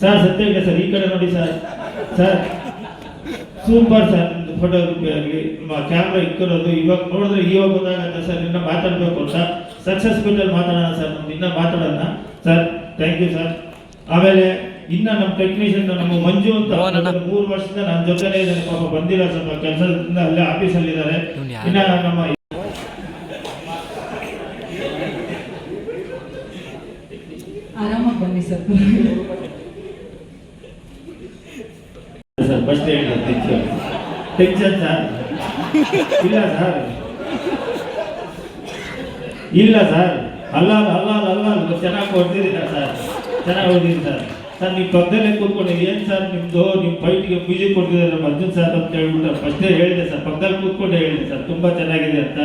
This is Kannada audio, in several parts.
ಸರ್ ಸತ್ಯ ಇದೆ ಸರ್ ಈ ಕಡೆ ನೋಡಿ ಸರ್ ಸರ್ ಸೂಪರ್ ಸರ್ ನಿಮ್ದು ಫೋಟೋಗ್ರಫಿ ಆಗಲಿ ಕ್ಯಾಮ್ರಾ ಇಕ್ಕಿರೋದು. ಇವಾಗ ನೋಡಿದ್ರೆ ಇವಾಗ ಗೊತ್ತಾಗತ್ತೆ ಸರ್ ನಿನ್ನ ಮಾತಾಡಬೇಕು ಸರ್ ಸಕ್ಸಸ್ ಮೀಟಲ್ಲಿ ಮಾತಾಡೋಣ ಸರ್ ನಮ್ದು ಇನ್ನೂ ಮಾತಾಡೋಣ. ಸರ್ ಥ್ಯಾಂಕ್ ಯು ಸರ್ ಆಮೇಲೆ ಇನ್ನ ನಮ್ಮ ಟೆಕ್ನಿಷಿಯನ್ ನಮ್ಮ ಮಂಜು ಅಂತ ಮೂರು ವರ್ಷದಿಂದ ನನ್ನ ಜೊತೆನೇ ಇದ್ದಾರೆ ಪಾಪ ಬಂದಿಲ್ಲ ಸ್ವಲ್ಪ ಕೆಲಸದಿಂದ ಅಲ್ಲೇ ಆಫೀಸಲ್ಲಿ ಇದ್ದಾರೆ. ಇನ್ನ ನಮ್ಮ ಆರಾಮಾಗಿ ಬನ್ನಿ ಸರ್ ಫಸ್ಟ್ ಹೇಳಿ ಟೆನ್ಷನ್ ಟೆನ್ಷನ್ ಸರ್ ಇಲ್ಲ ಸರ್. ಇಲ್ಲ ಸರ್. ಅಲ್ಲ ಅಲ್ಲ ಅಲ್ಲ ಅಲ್ಲ ಚೆನ್ನಾಗಿ ಹೊಡೆದಿದ್ದೀರ ಸರ್. ಚೆನ್ನಾಗಿ ಹೊಡೆದಿರಿ ಸರ್. ಸರ್, ನೀವು ಪಕ್ಕದಲ್ಲೇ ಕೂತ್ಕೊಂಡು ಏನು ಸರ್ ನಿಮ್ಮದು ನಿಮ್ಮ ಫೈಟ್ಗೆ ಮ್ಯೂಸಿಕ್ ಕೊಡ್ತಿದ್ದಾರೆ ಅರ್ಜುನ್ ಸರ್ ಅಂತ ಹೇಳ್ಬಿಟ್ಟು ಫಸ್ಟೇ ಹೇಳಿದೆ ಸರ್. ಪಕ್ಕದಲ್ಲಿ ಕೂತ್ಕೊಂಡು ಹೇಳಿದೆ ಸರ್. ತುಂಬ ಚೆನ್ನಾಗಿದೆ ಅಂತ.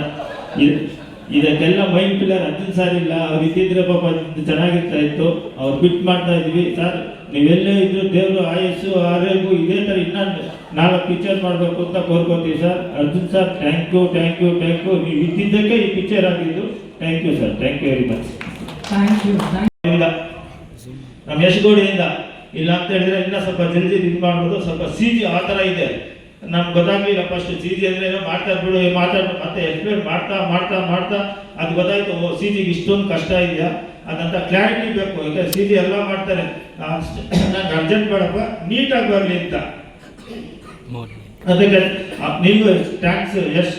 ಇದಕ್ಕೆಲ್ಲ ಮೈಂಡ್ ಪಿಲ್ಲರ್ ಅರ್ಜುನ್ ಸರ್ ಇಲ್ಲ ಅವ್ರು ಇದ್ದಿದ್ರೆ ಪಾಪ ಚೆನ್ನಾಗಿರ್ತಾ ಇತ್ತು. ಅವ್ರು ಬಿಟ್ ಮಾಡ್ತಾ ಇದ್ವಿ. ಸರ್ ನೀವೆಲ್ಲೇ ಇದ್ರು ದೇವರು ಆಯಸ್ಸು ಆರೋಗ್ಯ ಇದೇ ಥರ ಇನ್ನೊಂದು ನಾಲ್ಕು ಪಿಕ್ಚರ್ ಮಾಡಬೇಕು ಅಂತ ಕೋರ್ಕೋತೀವಿ sir Arjun sir thank you thank you thank you ನೀವು ಇದ್ದಿದ್ದಕ್ಕೆ ಈ ಪಿಕ್ಚರ್ ಆಗಿದ್ದು thank you sir thank you very much thank you ನಮ್ಮ ಯಶಗೋಡಿಯಿಂದ ಇಲ್ಲ ಅಂತ ಹೇಳಿದ್ರೆ ಇನ್ನೂ ಸ್ವಲ್ಪ ಜಲ್ದಿ ಇದು ಮಾಡ್ಬೋದು. ಸ್ವಲ್ಪ ಸಿ ಜಿ ಆ ಥರ ಇದೆ. ನಮ್ಗೆ ಗೊತ್ತಾಗ್ಲಿಲ್ಲ ಫಸ್ಟ್ ಸಿ ಜಿ ಅಂದ್ರೆ ಏನೋ ಮಾಡ್ತಾ ಬಿಡು ಮಾತಾಡ್ ಮತ್ತೆ ಎಕ್ಸ್ಪ್ಲೇನ್ ಮಾಡ್ತಾ ಮಾಡ್ತಾ ಮಾಡ್ತಾ ಅದು ಗೊತ್ತಾಯ್ತು ಸಿ ಜಿಗೆ ಇಷ್ಟೊಂದು ಕಷ್ಟ ಇದೆಯಾ? ಅದಂತ ಕ್ಲಾರಿಟಿ ಬೇಕು ಈಗ ಸಿ ಜಿ ಎಲ್ಲ ಮಾಡ್ತಾರೆ. ನಂಗೆ ಅರ್ಜೆಂಟ್ ಬೇಡಪ್ಪ ನೀಟಾಗಿ ಬರಲಿ ಅಂತ. ಅದಕ್ಕೆ ನೀವು ಟ್ಯಾಕ್ಸ್ ಎಸ್